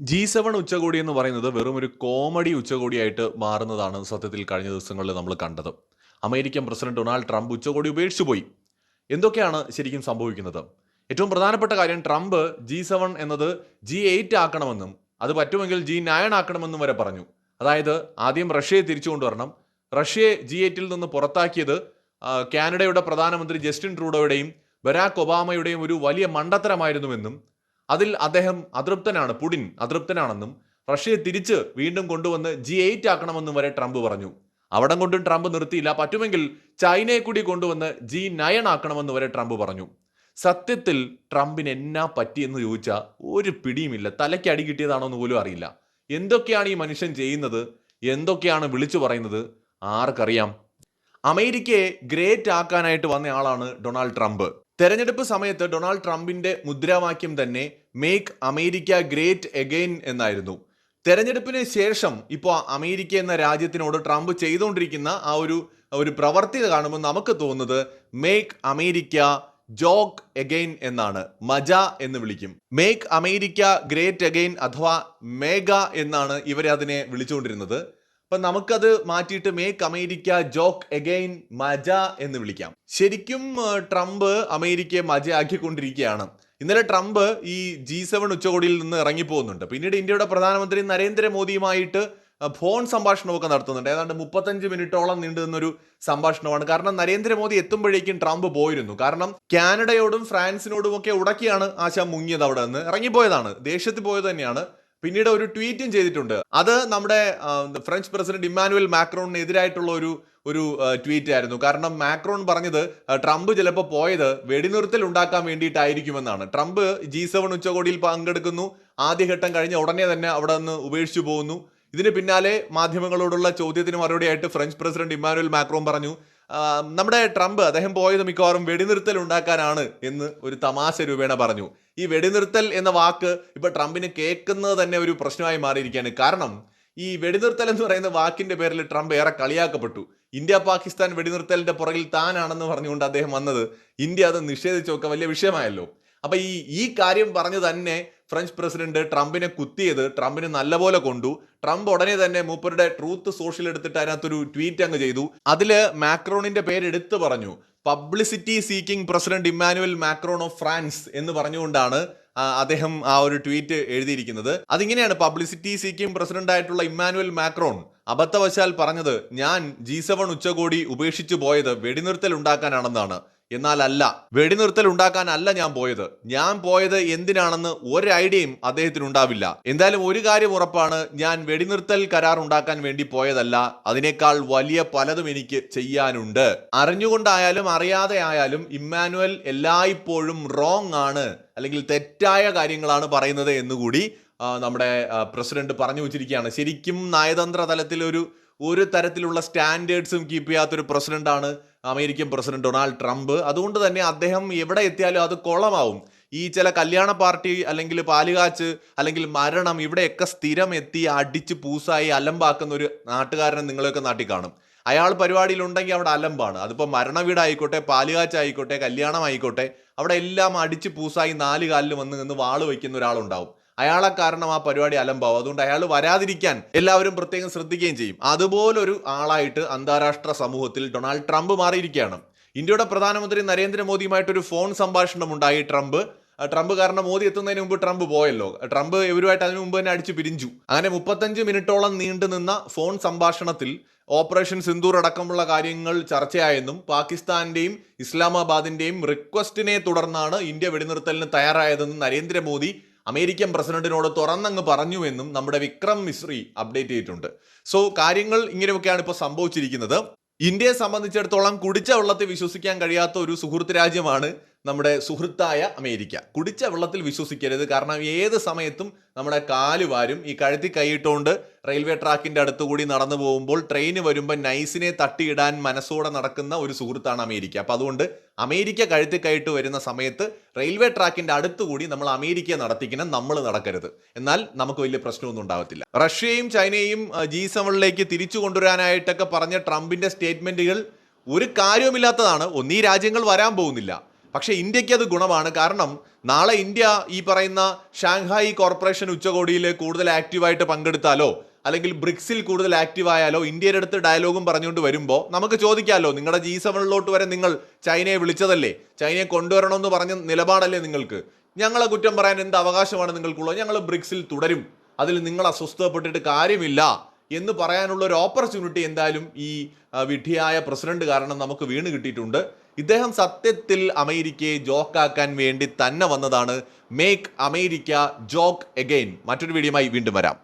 G seven ഉച്ചകോടി എന്ന് പറയുന്നത് വെറും ഒരു കോമഡി ഉച്ചകോടിയായിട്ട് മാറുന്നതാണ് സത്യത്തിൽ കഴിഞ്ഞ ദിവസങ്ങളിൽ നമ്മൾ കണ്ടത്. അമേരിക്കൻ പ്രസിഡന്റ് ഡൊണാൾഡ് ട്രംപ് ഉച്ചകോടി ഉപേക്ഷിച്ചു പോയി. എന്തൊക്കെയാണ് ശരിക്കും സംഭവിക്കുന്നത്? ഏറ്റവും പ്രധാനപ്പെട്ട കാര്യം ട്രംപ് ജി സെവൻ എന്നത് ജി എയ്റ്റ് ആക്കണമെന്നും അത് പറ്റുമെങ്കിൽ ജി നയൻ ആക്കണമെന്നും വരെ പറഞ്ഞു. അതായത് ആദ്യം റഷ്യയെ തിരിച്ചു കൊണ്ടുവരണം. റഷ്യയെ ജി എയ്റ്റിൽ നിന്ന് പുറത്താക്കിയത് കാനഡയുടെ പ്രധാനമന്ത്രി ജസ്റ്റിൻ ട്രൂഡോയുടെയും ബരാക് ഒബാമയുടെയും ഒരു വലിയ മണ്ടത്തരമായിരുന്നുവെന്നും അതിൽ അദ്ദേഹം അതൃപ്തനാണ് പുടിൻ അതൃപ്തനാണെന്നും റഷ്യയെ തിരിച്ച് വീണ്ടും കൊണ്ടുവന്ന് ജി എയ്റ്റ് ആക്കണമെന്നും വരെ ട്രംപ് പറഞ്ഞു. അവിടം കൊണ്ടും ട്രംപ് നിർത്തിയില്ല. പറ്റുമെങ്കിൽ ചൈനയെ കൂടി കൊണ്ടുവന്ന് ജി നയൻ ആക്കണമെന്ന് വരെ ട്രംപ് പറഞ്ഞു. സത്യത്തിൽ ട്രംപിന് എന്നാ പറ്റിയെന്ന് ചോദിച്ചാൽ ഒരു പിടിയുമില്ല. തലയ്ക്ക് അടി കിട്ടിയതാണോ എന്ന് പോലും അറിയില്ല. എന്തൊക്കെയാണ് ഈ മനുഷ്യൻ ചെയ്യുന്നത്? എന്തൊക്കെയാണ് വിളിച്ചു പറയുന്നത്? ആർക്കറിയാം. അമേരിക്കയെ ഗ്രേറ്റ് ആക്കാനായിട്ട് വന്ന ആളാണ് ഡൊണാൾഡ് ട്രംപ്. തെരഞ്ഞെടുപ്പ് സമയത്ത് ഡൊണാൾഡ് ട്രംപിന്റെ മുദ്രാവാക്യം തന്നെ മേക്ക് അമേരിക്ക ഗ്രേറ്റ് എഗെയിൻ എന്നായിരുന്നു. തെരഞ്ഞെടുപ്പിന് ശേഷം ഇപ്പോൾ അമേരിക്ക എന്ന രാജ്യത്തിനോട് ട്രംപ് ചെയ്തുകൊണ്ടിരിക്കുന്ന ആ ഒരു ഒരു പ്രവർത്തി കാണുമ്പോൾ നമുക്ക് തോന്നുന്നത് മേക്ക് അമേരിക്ക ജോക്ക് എഗെയിൻ എന്നാണ്. മജ എന്ന് വിളിക്കും. മേക്ക് അമേരിക്ക ഗ്രേറ്റ് എഗെയിൻ അഥവാ മേഗ എന്നാണ് ഇവരതിനെ വിളിച്ചുകൊണ്ടിരുന്നത്. അപ്പൊ നമുക്കത് മാറ്റിയിട്ട് make America joke again MAJA എന്ന് വിളിക്കാം. ശരിക്കും ട്രംപ് അമേരിക്കയെ മജയാക്കിക്കൊണ്ടിരിക്കുകയാണ്. ഇന്നലെ ട്രംപ് ഈ ജി സെവൻ ഉച്ചകോടിയിൽ നിന്ന് ഇറങ്ങിപ്പോകുന്നുണ്ട്. പിന്നീട് ഇന്ത്യയുടെ പ്രധാനമന്ത്രി നരേന്ദ്രമോദിയുമായിട്ട് ഫോൺ സംഭാഷണമൊക്കെ നടത്തുന്നുണ്ട്. ഏതാണ്ട് മുപ്പത്തഞ്ച് മിനിറ്റോളം നീണ്ടു നിന്നൊരു സംഭാഷണമാണ്. കാരണം നരേന്ദ്രമോദി എത്തുമ്പോഴേക്കും ട്രംപ് പോയിരുന്നു. കാരണം കാനഡയോടും ഫ്രാൻസിനോടും ഒക്കെ ഉടക്കിയാണ് ആശ മുങ്ങിയത് അവിടെ നിന്ന്. ഇറങ്ങിപ്പോയതാണ്. ദേഷ്യത്തിൽ പോയത് തന്നെയാണ്. പിന്നീട് ഒരു ട്വീറ്റും ചെയ്തിട്ടുണ്ട്. അത് നമ്മുടെ ഫ്രഞ്ച് പ്രസിഡന്റ് ഇമ്മാനുവൽ മാക്രോണിനെതിരായിട്ടുള്ള ഒരു ഒരു ട്വീറ്റ് ആയിരുന്നു കാരണം മാക്രോൺ പറഞ്ഞത് ട്രംപ് ചിലപ്പോൾ പോയത് വെടിനിർത്തൽ ഉണ്ടാക്കാൻ വേണ്ടിയിട്ടായിരിക്കുമെന്നാണ്. ട്രംപ് ജി സെവൻ ഉച്ചകോടിയിൽ പങ്കെടുക്കുന്നു. ആദ്യഘട്ടം കഴിഞ്ഞ ഉടനെ തന്നെ അവിടെ നിന്ന് ഉപേക്ഷിച്ചു പോകുന്നു. ഇതിന് പിന്നാലെ മാധ്യമങ്ങളോടുള്ള ചോദ്യത്തിന് മറുപടിയായിട്ട് ഫ്രഞ്ച് പ്രസിഡന്റ് ഇമ്മാനുവൽ മാക്രോൺ പറഞ്ഞു നമ്മുടെ ട്രംപ് അദ്ദേഹം പോയത് മിക്കവാറും വെടിനിർത്തൽ ഉണ്ടാക്കാനാണ് എന്ന് ഒരു തമാശ രൂപേണ പറഞ്ഞു. ഈ വെടിനിർത്തൽ എന്ന വാക്ക് ഇപ്പൊ ട്രംപിന് കേൾക്കുന്നത് തന്നെ ഒരു പ്രശ്നമായി മാറിയിരിക്കുകയാണ്. കാരണം ഈ വെടിനിർത്തൽ എന്ന് പറയുന്ന വാക്കിന്റെ പേരിൽ ട്രംപ് ഏറെ കളിയാക്കപ്പെട്ടു. ഇന്ത്യ പാകിസ്ഥാൻ വെടിനിർത്തലിന്റെ പുറകിൽ താനാണെന്ന് പറഞ്ഞുകൊണ്ട് അദ്ദേഹം വന്നത് ഇന്ത്യ അത് നിഷേധിച്ചൊക്കെ വലിയ വിഷയമായല്ലോ. അപ്പൊ ഈ ഈ കാര്യം പറഞ്ഞു തന്നെ ഫ്രഞ്ച് പ്രസിഡന്റ് ട്രംപിനെ കുത്തിയത് ട്രംപിന് നല്ലപോലെ കൊണ്ടു. ട്രംപ് ഉടനെ തന്നെ മൂപ്പരുടെ ട്രൂത്ത് സോഷ്യൽ എടുത്തിട്ട് അതിനകത്തൊരു ട്വീറ്റ് അങ്ങ് ചെയ്തു. അതിൽ മാക്രോണിന്റെ പേര് എടുത്തു പറഞ്ഞു. Publicity seeking president Emmanuel Macron of France എന്ന് പറഞ്ഞുകൊണ്ടാണ് അദ്ദേഹം ആ ഒരു ട്വീറ്റ് എഴുതിയിരിക്കുന്നത്. അതിങ്ങനെയാണ് പബ്ലിസിറ്റി സീക്കിംഗ് പ്രസിഡന്റ് ആയിട്ടുള്ള ഇമ്മാനുവൽ മാക്രോൺ അബദ്ധവശാൽ പറഞ്ഞത് ഞാൻ ജി സെവൻ ഉച്ചകോടി ഉപേക്ഷിച്ചു പോയത് വെടിനിർത്തൽ ഉണ്ടാക്കാനാണെന്നാണ്. എന്നാൽ അല്ല വെടിനിർത്തൽ ഉണ്ടാക്കാനല്ല ഞാൻ പോയത്. ഞാൻ പോയത് എന്തിനാണെന്ന് ഒരു ഐഡിയയും അദ്ദേഹത്തിന് ഉണ്ടാവില്ല. എന്തായാലും ഒരു കാര്യം ഉറപ്പാണ് ഞാൻ വെടിനിർത്തൽ കരാർ ഉണ്ടാക്കാൻ വേണ്ടി പോയതല്ല. അതിനേക്കാൾ വലിയ പലതും എനിക്ക് ചെയ്യാനുണ്ട്. അറിഞ്ഞുകൊണ്ടായാലും അറിയാതെ ആയാലും ഇമ്മാനുവൽ എല്ലായ്പ്പോഴും റോങ് ആണ് അല്ലെങ്കിൽ തെറ്റായ കാര്യങ്ങളാണ് പറയുന്നത് എന്നുകൂടി നമ്മുടെ പ്രസിഡന്റ് പറഞ്ഞു വെച്ചിരിക്കുകയാണ്. ശരിക്കും നയതന്ത്ര തലത്തിൽ ഒരു ഒരു തരത്തിലുള്ള സ്റ്റാൻഡേർഡ്സും കീപ്പ് ചെയ്യാത്തൊരു പ്രസിഡന്റാണ് അമേരിക്കൻ പ്രസിഡന്റ് ഡൊണാൾഡ് ട്രംപ്. അതുകൊണ്ട് തന്നെ അദ്ദേഹം എവിടെ എത്തിയാലും അത് കുളമാവും. ഈ ചില കല്യാണ പാർട്ടി അല്ലെങ്കിൽ പാലുകാച്ച് അല്ലെങ്കിൽ മരണം ഇവിടെയൊക്കെ സ്ഥിരം എത്തി അടിച്ച് പൂസായി അലമ്പാക്കുന്ന ഒരു നാട്ടുകാരനെ നിങ്ങളെയൊക്കെ നാട്ടിൽ കാണും അയാൾ പരിപാടിയിലുണ്ടെങ്കിൽ അവിടെ അലമ്പാണ്. അതിപ്പോൾ മരണവീടായിക്കോട്ടെ പാലുകാച്ചായിക്കോട്ടെ കല്യാണം ആയിക്കോട്ടെ അവിടെ എല്ലാം അടിച്ച് പൂസായി നാല് കാലിൽ വന്ന് നിന്ന് വാൾ വയ്ക്കുന്ന ഒരാളുണ്ടാവും. അയാളെ കാരണം ആ പരിപാടി അലമ്പാവും. അതുകൊണ്ട് അയാൾ വരാതിരിക്കാൻ എല്ലാവരും പ്രത്യേകം ശ്രദ്ധിക്കുകയും ചെയ്യും. അതുപോലൊരു ആളായിട്ട് അന്താരാഷ്ട്ര സമൂഹത്തിൽ ഡൊണാൾഡ് ട്രംപ് മാറിയിരിക്കുകയാണ്. ഇന്ത്യയുടെ പ്രധാനമന്ത്രി നരേന്ദ്രമോദിയുമായിട്ടൊരു ഫോൺ സംഭാഷണം ഉണ്ടായി ട്രംപ്. ട്രംപ് കാരണം മോദി എത്തുന്നതിന് മുമ്പ് ട്രംപ് പോയല്ലോ. ട്രംപ് ഇവരുമായിട്ട് അതിനു മുമ്പ് തന്നെ അടിച്ചു പിരിഞ്ചു അങ്ങനെ മുപ്പത്തഞ്ച് മിനിറ്റോളം നീണ്ടു നിന്ന ഫോൺ സംഭാഷണത്തിൽ ഓപ്പറേഷൻ സിന്ദൂർ അടക്കമുള്ള കാര്യങ്ങൾ ചർച്ചയായെന്നും പാകിസ്ഥാന്റെയും ഇസ്ലാമാബാദിന്റെയും റിക്വസ്റ്റിനെ തുടർന്നാണ് ഇന്ത്യ വെടിനിർത്തലിന് തയ്യാറായതെന്നും നരേന്ദ്രമോദി അമേരിക്കൻ പ്രസിഡന്റിനോട് തുറന്നങ്ങ് പറഞ്ഞുവെന്നും നമ്മുടെ വിക്രം മിശ്രി അപ്ഡേറ്റ് ചെയ്തിട്ടുണ്ട്. സോ കാര്യങ്ങൾ ഇങ്ങനെയൊക്കെയാണ് ഇപ്പോൾ സംഭവിച്ചിരിക്കുന്നത്. ഇന്ത്യയെ സംബന്ധിച്ചിടത്തോളം കുടിച്ച വെള്ളത്തിൽ വിശ്വസിക്കാൻ കഴിയാത്ത ഒരു സുഹൃത്ത് രാജ്യമാണ് നമ്മുടെ സുഹൃത്തായ അമേരിക്ക. കുടിച്ച വെള്ളത്തിൽ വിശ്വസിക്കരുത്. കാരണം ഏത് സമയത്തും നമ്മുടെ കാൽ വാരും. ഈ കഴുത്തി കൈയിട്ടുകൊണ്ട് റെയിൽവേ ട്രാക്കിന്റെ അടുത്ത് കൂടി നടന്നു പോകുമ്പോൾ ട്രെയിന് വരുമ്പോൾ നൈസിനെ തട്ടിയിടാൻ മനസ്സോടെ നടക്കുന്ന ഒരു സുഹൃത്താണ് അമേരിക്ക. അപ്പൊ അതുകൊണ്ട് അമേരിക്ക കഴുത്തി കയറ്റ് വരുന്ന സമയത്ത് റെയിൽവേ ട്രാക്കിന്റെ അടുത്തുകൂടി നമ്മൾ അമേരിക്ക നടത്തിക്കണം നമ്മൾ നടക്കരുത്. എന്നാൽ നമുക്ക് വലിയ പ്രശ്നമൊന്നും ഉണ്ടാവത്തില്ല. റഷ്യയും ചൈനയും ജി സെവനിലേക്ക് തിരിച്ചു കൊണ്ടുവരാനായിട്ടൊക്കെ പറഞ്ഞ ട്രംപിന്റെ സ്റ്റേറ്റ്മെന്റുകൾ ഒരു കാര്യവുമില്ലാത്തതാണ്. ഒന്നീ രാജ്യങ്ങൾ വരാൻ പോകുന്നില്ല. പക്ഷേ ഇന്ത്യയ്ക്ക് അത് ഗുണമാണ്. കാരണം നാളെ ഇന്ത്യ ഈ പറയുന്ന ഷാങ്ഹായി കോർപ്പറേഷൻ ഉച്ചകോടിയിൽ കൂടുതൽ ആക്റ്റീവായിട്ട് പങ്കെടുത്താലോ അല്ലെങ്കിൽ ബ്രിക്സിൽ കൂടുതൽ ആക്റ്റീവ് ആയാലോ ഇന്ത്യയുടെ അടുത്ത് ഡയലോഗും പറഞ്ഞുകൊണ്ട് വരുമ്പോൾ നമുക്ക് ചോദിക്കാമല്ലോ നിങ്ങളുടെ ജി സെവനിലോട്ട് വരെ നിങ്ങൾ ചൈനയെ വിളിച്ചതല്ലേ? ചൈനയെ കൊണ്ടുവരണമെന്ന് പറഞ്ഞ നിലപാടല്ലേ നിങ്ങൾക്ക്? ഞങ്ങളെ കുറ്റം പറയാൻ എന്ത് അവകാശമാണ് നിങ്ങൾക്കുള്ളത്? ഞങ്ങൾ ബ്രിക്സിൽ തുടരും. അതിൽ നിങ്ങൾ അസ്വസ്ഥപ്പെട്ടിട്ട് കാര്യമില്ല എന്ന് പറയാനുള്ള ഒരു ഓപ്പർച്യൂണിറ്റി എന്തായാലും ഈ വിഡ്ഢിയായ പ്രസിഡന്റ് കാരണം നമുക്ക് വീണ് കിട്ടിയിട്ടുണ്ട്. ഇദ്ദേഹം സത്യത്തിൽ അമേരിക്കയെ ജോക്കാക്കാൻ വേണ്ടി തന്നെ വന്നതാണ്. മേക്ക് അമേരിക്ക ജോക്ക് എഗെയിൻ മറ്റൊരു വീഡിയോയുമായി വീണ്ടും വരാം.